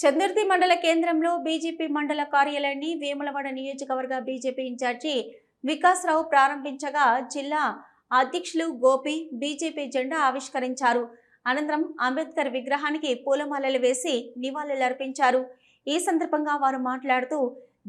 చందుర్తి మండల కేంద్రంలో బీజేపీ మండల కార్యాలయాన్ని వేములవాడ నియోజకవర్గ బీజేపీ ఇన్ఛార్జి వికాస్ రావు ప్రారంభించగా జిల్లా అధ్యక్షులు గోపి బీజేపీ జెండా ఆవిష్కరించారు. అనంతరం అంబేద్కర్ విగ్రహానికి పూలమాలలు వేసి నివాళులర్పించారు ఈ సందర్భంగా వారు మాట్లాడుతూ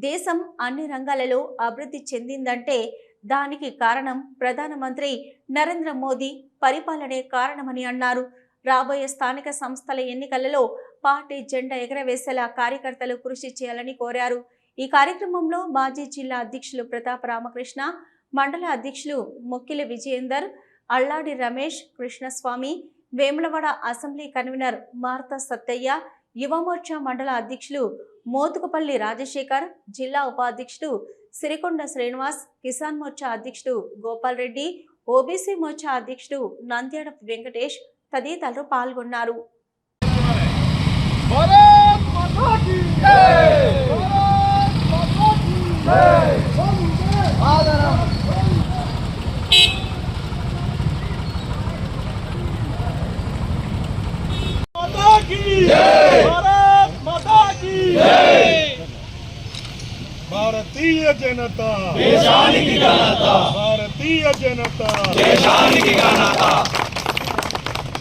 దేశం అన్ని రంగాలలో అభివృద్ధి చెందిందంటే దానికి కారణం ప్రధానమంత్రి నరేంద్ర మోదీ పరిపాలనే కారణమని అన్నారు. రాబోయే స్థానిక సంస్థల ఎన్నికలలో పార్టీ జెండా ఎగరవేసేలా కార్యకర్తలు కృషి చేయాలని కోరారు. ఈ కార్యక్రమంలో మాజీ జిల్లా అధ్యక్షులు ప్రతాప్ రామకృష్ణ మండల అధ్యక్షులు Mokkili Vijayender Alladi Ramesh Krishnaswamy Vemulawada assembly convener Martha Sattaiah Yuva Morcha మండల అధ్యక్షులు మోతుకుపల్లి రాజశేఖర్ జిల్లా ఉపాధ్యక్షుడు సిరికొండ శ్రీనివాస్ కిసాన్ మోర్చా అధ్యక్షుడు గోపాల్ రెడ్డి ఓబీసీ మోర్చా అధ్యక్షుడు నంద్యాడ వెంకటేష్ తదితరులు పాల్గొన్నారు. భారతీయ జనత! దేశానికి ఘనత! భారతీయ జనత! దేశానికి ఘనత!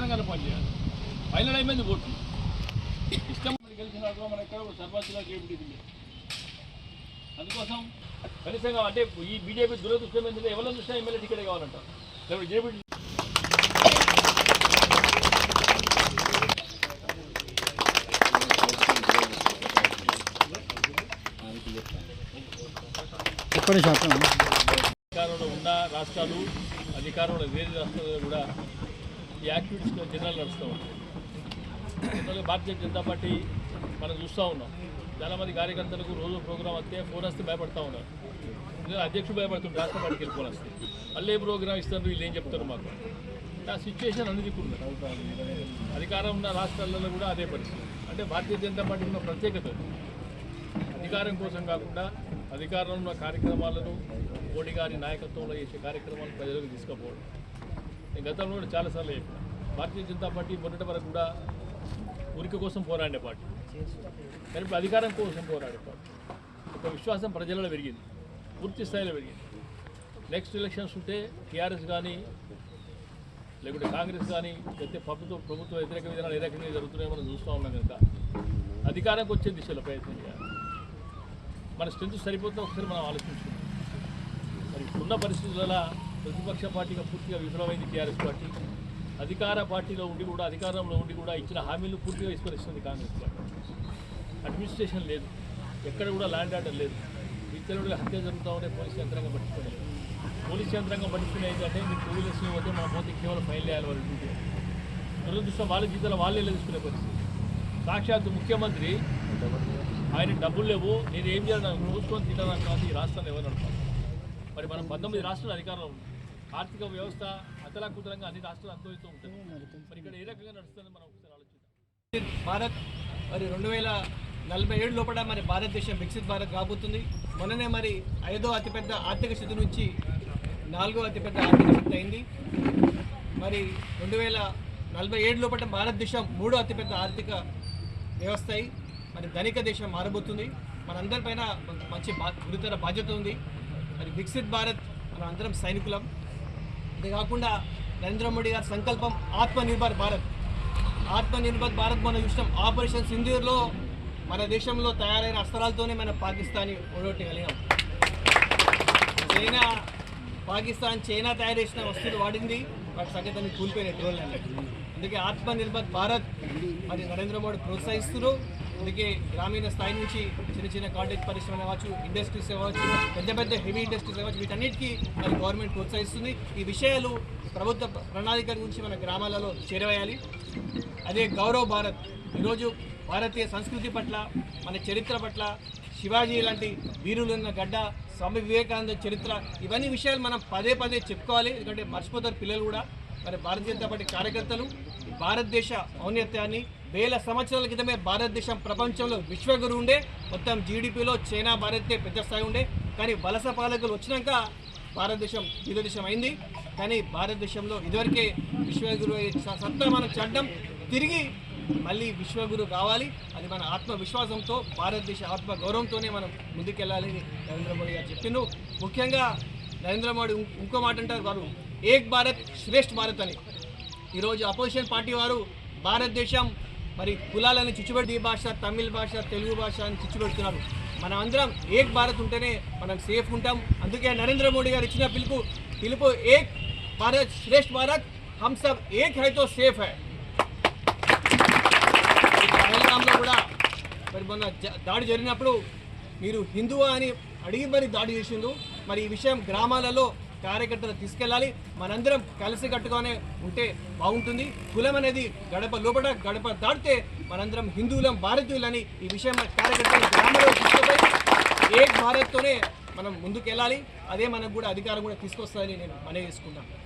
విధానంగా పనిచేయాలి ఫైనల్ అయిపోయింది ఓట్లు ఇష్టం మనకి గెలిచిన తర్వాత మన ఎక్కడ సర్పంచ్గా చేయబడింది అందుకోసం కనీసంగా అంటే ఈ బీజేపీ దురదృష్టం ఏంటంటే ఎవరి దృష్ట్యా ఎమ్మెల్యే టికెట్ కావాలంటారు లేకపోతే జేపీ అధికారంలో ఉన్న రాష్ట్రాలు అధికారంలో వేరే రాష్ట్రాల్లో కూడా ఈ యాక్టివిటీస్ జనరల్ నడుస్తూ ఉంటాయి. జనరల్గా భారతీయ జనతా పార్టీ మనం చూస్తూ ఉన్నాం. చాలామంది కార్యకర్తలకు రోజు ప్రోగ్రాం వస్తే ఫోన్ వస్తే భయపడతా ఉన్నారు. ఎందుకంటే అధ్యక్షుడు భయపడుతుంది రాష్ట్ర పార్టీకి వెళ్ళి ఫోన్ వస్తే మళ్ళీ ప్రోగ్రాం ప్రోగ్రామ్ ఇస్తారు వీళ్ళు ఏం చెప్తారు మాకు? ఆ సిచ్యువేషన్ అన్ని ఉంది. అధికారం ఉన్న రాష్ట్రాలలో కూడా అదే పరిస్థితి. అంటే భారతీయ జనతా పార్టీ ఉన్న ప్రత్యేకత అధికారం కోసం కాకుండా అధికారంలో ఉన్న కార్యక్రమాలను మోడీ గారి నాయకత్వంలో చేసే కార్యక్రమాలను ప్రజలకు తీసుకుపోవడం. నేను గతంలో కూడా చాలాసార్లు చెప్పాను. భారతీయ జనతా పార్టీ మొన్నటి వరకు కూడా ఉనికి కోసం పోరాడే పార్టీ. కానీ ఇప్పుడు అధికారం కోసం పోరాడే పార్టీ. ఒక విశ్వాసం ప్రజలలో పెరిగింది. పూర్తి స్థాయిలో పెరిగింది. నెక్స్ట్ ఎలక్షన్స్ ఉంటే టీఆర్ఎస్ కానీ లేకుంటే కాంగ్రెస్ కానీ లేకపోతే ప్రభుత్వ ప్రభుత్వ వ్యతిరేక విధానాలు ఏ రకంగా జరుగుతున్నాయో మనం చూస్తూ ఉన్నాం కనుక అధికారంకి వచ్చే దిశలో ప్రయత్నం చేయాలి. మన స్ట్రెంత్ సరిపోతే ఒకసారి మనం ఆలోచించుకుందాం. మరి ఉన్న పరిస్థితుల ప్రతిపక్ష పార్టీగా పూర్తిగా విఫలమైంది టీఆర్ఎస్ పార్టీ. అధికార పార్టీలో ఉండి కూడా అధికారంలో ఉండి కూడా ఇచ్చిన హామీలు పూర్తిగా విస్మరిస్తుంది కాంగ్రెస్ పార్టీ. అడ్మినిస్ట్రేషన్ లేదు. ఎక్కడ కూడా ల్యాండ్ ఆర్డర్ లేదు. విత్తలుడిగా హత్య జరుగుతూ ఉంటే పోలీస్ యంత్రాంగం పట్టించుకోలేదు. పోలీస్ యంత్రాంగం పట్టించుకునే ఏంటంటే మీరు టూ వీలర్స్ పోతే మా పోతే కేవలం ఫైల్ చేయాలి వాళ్ళు డ్యూటీ దురదృష్టం వాళ్ళ జీతాలు వాళ్ళే తీసుకునే పరిస్థితి. సాక్షాత్ ముఖ్యమంత్రి ఆయన డబ్బులు లేవు. నేను ఏం చేయాలి? నాకు చూసుకొని తినడానికి కాదు ఈ రాష్ట్రాన్ని ఎవరు నడుపుతాను మరి మనం పంతొమ్మిది రాష్ట్రాలు అధికారంలో ఉంది ఆర్థిక వ్యవస్థ అతలాకుతలంగా అన్ని రాష్ట్రాలు అనుభవిస్తూ ఉంటుంది మరి ఇక్కడ ఏ రకంగా నడుస్తుందో మనం ఒకసారి ఆలోచిద్దాం. భారత్ మరి రెండు వేల నలభై ఏడు లోపల మరి భారతదేశం వికసిత్ భారత్ కాబోతుంది. మొన్ననే మరి ఐదో అతిపెద్ద ఆర్థిక స్థితి నుంచి నాలుగో అతిపెద్ద ఆర్థిక స్థితి అయింది. మరి రెండు వేల నలభై ఏడు లోపల భారతదేశం మూడో అతిపెద్ద ఆర్థిక వ్యవస్థ అయి మరి ధనిక దేశం మారబోతుంది. మనందరిపైన మంచి బా గురుతర బాధ్యత ఉంది. మరి వికసిత్ భారత్ మనం అందరం సైనికులం. అంతేకాకుండా నరేంద్ర మోడీ గారి సంకల్పం ఆత్మనిర్భర్ భారత్. ఆత్మనిర్భర్ భారత్ మనం చూసినాం ఆపరేషన్ సింధూర్లో మన దేశంలో తయారైన అస్త్రాలతోనే మన పాకిస్తాన్ ఓడగొట్టగలిగాం చైనా పాకిస్తాన్ చైనా తయారు చేసిన వస్తువులు వాడింది. వాటి సంగతి కూలిపోయిన డ్రోన్లు అందుకే ఆత్మనిర్భర్ భారత్ మరి నరేంద్ర మోడీ ప్రోత్సహిస్తున్నారు. అందుకే గ్రామీణ స్థాయి నుంచి చిన్న చిన్న కాటేజ్ పరిశ్రమ కావచ్చు ఇండస్ట్రీస్ కావచ్చు పెద్ద పెద్ద హెవీ ఇండస్ట్రీస్ కావచ్చు వీటన్నిటికీ మరి గవర్నమెంట్ ప్రోత్సహిస్తుంది. ఈ విషయాలు ప్రభుత్వ ప్రణాళిక గురించి మన గ్రామాలలో చేరవేయాలి. అదే గౌరవ్ భారత్. ఈరోజు భారతీయ సంస్కృతి పట్ల మన చరిత్ర పట్ల శివాజీ లాంటి వీరులున్న గడ్డ స్వామి వివేకానంద చరిత్ర ఇవన్నీ విషయాలు మనం పదే పదే చెప్పుకోవాలి. ఎందుకంటే మర్చిపోతారు పిల్లలు కూడా. మరి భారతీయ జనతా పార్టీ కార్యకర్తలు భారతదేశ ఔన్నత్యాన్ని వేల సంవత్సరాల క్రితమే భారతదేశం ప్రపంచంలో విశ్వగురు ఉండే. మొత్తం జీడిపిలో చైనా భారత్తే పెద్ద స్థాయి ఉండే. కానీ వలస పాలకులు వచ్చినాక భారతదేశం ఇదో దేశం అయింది కానీ భారతదేశంలో ఇదివరకే విశ్వగురు సత్తా మనం చడ్డం తిరిగి మళ్ళీ విశ్వగురు కావాలి. అది మన ఆత్మవిశ్వాసంతో భారతదేశ ఆత్మ గౌరవంతోనే మనం ముందుకెళ్ళాలని నరేంద్ర మోడీ గారు చెప్పిండు ముఖ్యంగా నరేంద్ర మోడీ ఇంకో మాట అంటారు వారు ఏక్ భారత్ శ్రేష్ఠ భారత్ అని. ఈరోజు అపోజిషన్ పార్టీ వారు భారతదేశం మరి కులాలను చిచ్చుబెట్టి ఈ భాష తమిళ భాష తెలుగు భాష అని చిచ్చుపెడుతున్నారు మనం అందరం ఏక్ భారత్ ఉంటేనే మనం సేఫ్ ఉంటాం. అందుకే నరేంద్ర మోడీ గారు ఇచ్చిన పిలుపు పిలుపు ఏక్ భారత్ శ్రేష్ఠ భారత్ హమ్ సబ్ ఏక్ హై తో సేఫ్ హై. పహల్గామ్లో కూడా మరి మొన్న దాడి జరిగినప్పుడు మీరు హిందువా అని అడిగి మరి దాడి చేసిండు మరి ఈ విషయం గ్రామాలలో కార్యకర్తలు తీసుకెళ్ళాలి. మనందరం కలిసి కట్టుగానే ఉంటే బాగుంటుంది. కులం అనేది గడప లోపల గడప దాటితే మనందరం హిందువులం భారతీయులని ఈ విషయం కార్యకర్తలు గ్రామంలో తీసుకుపోయి ఏ భారత్తోనే మనం ముందుకెళ్ళాలి. అదే మనకు కూడా అధికారం కూడా తీసుకొస్తుందని నేను మనవి చేసుకున్నాను